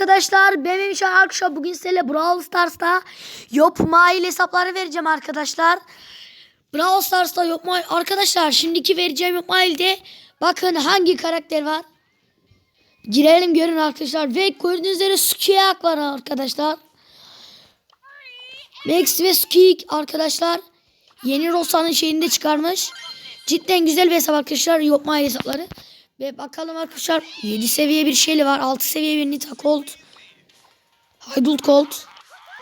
arkadaşlar. Ben Memiş Arkadaşlar bugün size Brawl Stars'ta Yopmail hesapları vereceğim arkadaşlar. Brawl Stars'ta Yopmail arkadaşlar şimdiki vereceğim Yopmail'de bakın hangi karakter var. Girelim görün arkadaşlar ve gördüğünüz üzere Skyak var arkadaşlar. Max ve Skik arkadaşlar yeni Rosa'nın şeyini de çıkarmış. Cidden güzel bir hesap arkadaşlar Yopmail hesapları. Ve bakalım arkadaşlar 7 seviye bir şeyli var. 6 seviye bir Nita Colt. Haydut Colt.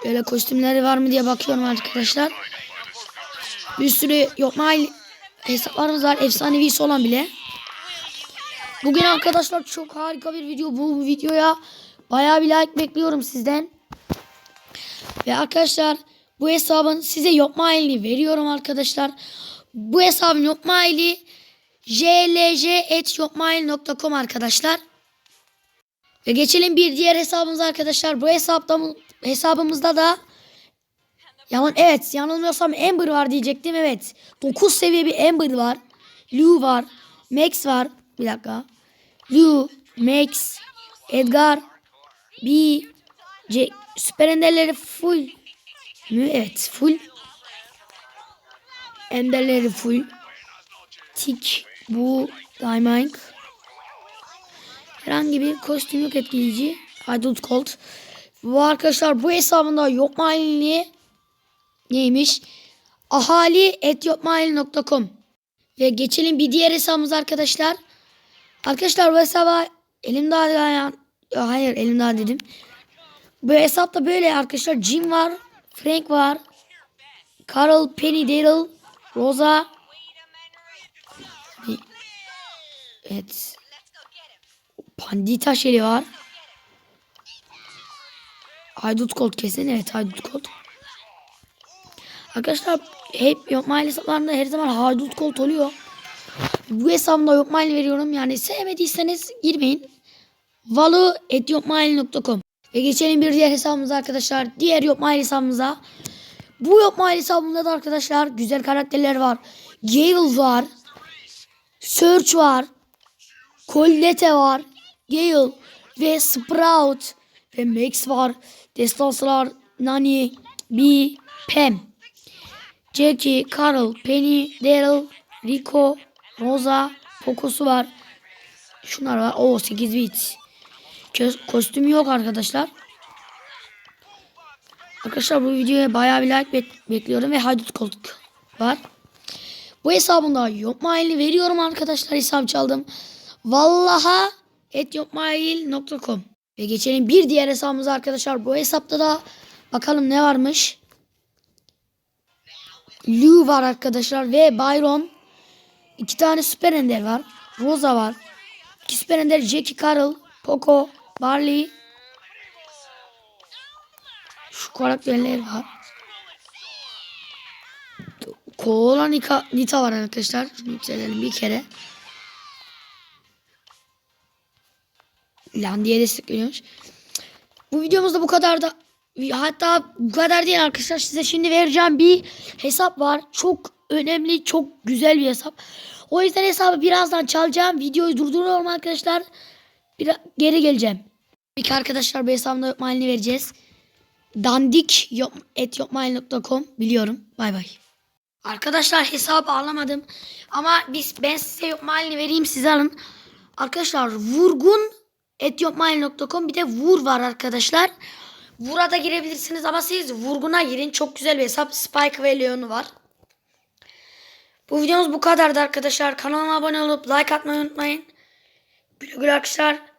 Böyle kostümleri var mı diye bakıyorum arkadaşlar. Bir sürü Yopmail hesaplarımız var. Efsanevisi olan bile. Bugün arkadaşlar çok harika bir video. Bu videoya bayağı bir like bekliyorum sizden. Ve arkadaşlar bu hesabın size Yopmail'ini veriyorum arkadaşlar. Bu hesabın Yopmail'i jlj.yopmail.com arkadaşlar. Ve geçelim bir diğer hesabımıza arkadaşlar. Bu hesapta hesabımızda da Yalan evet yanılmıyorsam Amber var diyecektim evet. 9 seviye bir Amber var. Lu var. Max var. Bir dakika. Lu, Max, Edgar, B, C, Süper Enderleri full. mü? Evet full. Enderleri full. Tik, bu, Diamond. Herhangi bir kostüm yok etkileyici. Haydut Colt. Bu arkadaşlar bu hesabında yok malini neymiş? Ahali etyopmail.com Ve geçelim bir diğer hesabımız arkadaşlar. Arkadaşlar bu hesaba elim daha yani, hayır elim daha dedim. Bu hesapta böyle arkadaşlar Jim var, Frank var, Carl, Penny, Daryl, Rosa, Evet. Pandita şeli var. Haydut Colt kesin. Evet Haydut Colt. Arkadaşlar hep yok mail hesaplarında her zaman Haydut Colt oluyor. Bu hesabımda yok mail veriyorum. Yani sevmediyseniz girmeyin. valu.yopmail.com Ve geçelim bir diğer hesabımıza arkadaşlar. Diğer yok mail hesabımıza. Bu yok mail hesabımda da arkadaşlar güzel karakterler var. Gale var. Search var. Colette var. Gale ve Sprout ve Max var. Destanslar Nani, B, Pam. Jackie, Carl, Penny, Daryl, Rico, Rosa, Poco'su var. Şunlar var. O 8 bit. Kostüm yok arkadaşlar. Arkadaşlar bu videoya bayağı bir like bek- bekliyorum ve haydut koltuk var. Bu hesabında yok mailini veriyorum arkadaşlar hesap çaldım. Vallaha etyopmail.com Ve geçelim bir diğer hesabımıza arkadaşlar. Bu hesapta da bakalım ne varmış. Lou var arkadaşlar ve Byron. iki tane süper ender var. Rosa var. İki süper ender Jackie Carroll, Poco, Barley. Şu karakterler var. Koala Nita, Nita var arkadaşlar. Şunu yükselelim bir kere. Lan diye. Bu videomuzda bu kadar da hatta bu kadar değil arkadaşlar. Size şimdi vereceğim bir hesap var. Çok önemli, çok güzel bir hesap. O yüzden hesabı birazdan çalacağım. Videoyu durduruyorum arkadaşlar. Bir geri geleceğim. İlk arkadaşlar bu hesabımda yopmalini vereceğiz. Dandik et yopmail.com biliyorum. Bay bay. Arkadaşlar hesabı alamadım. Ama biz ben size yopmalini vereyim siz alın. Arkadaşlar vurgun etyopmail.com bir de vur var arkadaşlar. Vur'a da girebilirsiniz ama siz vurguna girin. Çok güzel bir hesap. Spike ve Leon'u var. Bu videomuz bu kadardı arkadaşlar. Kanalıma abone olup like atmayı unutmayın. Güle güle arkadaşlar.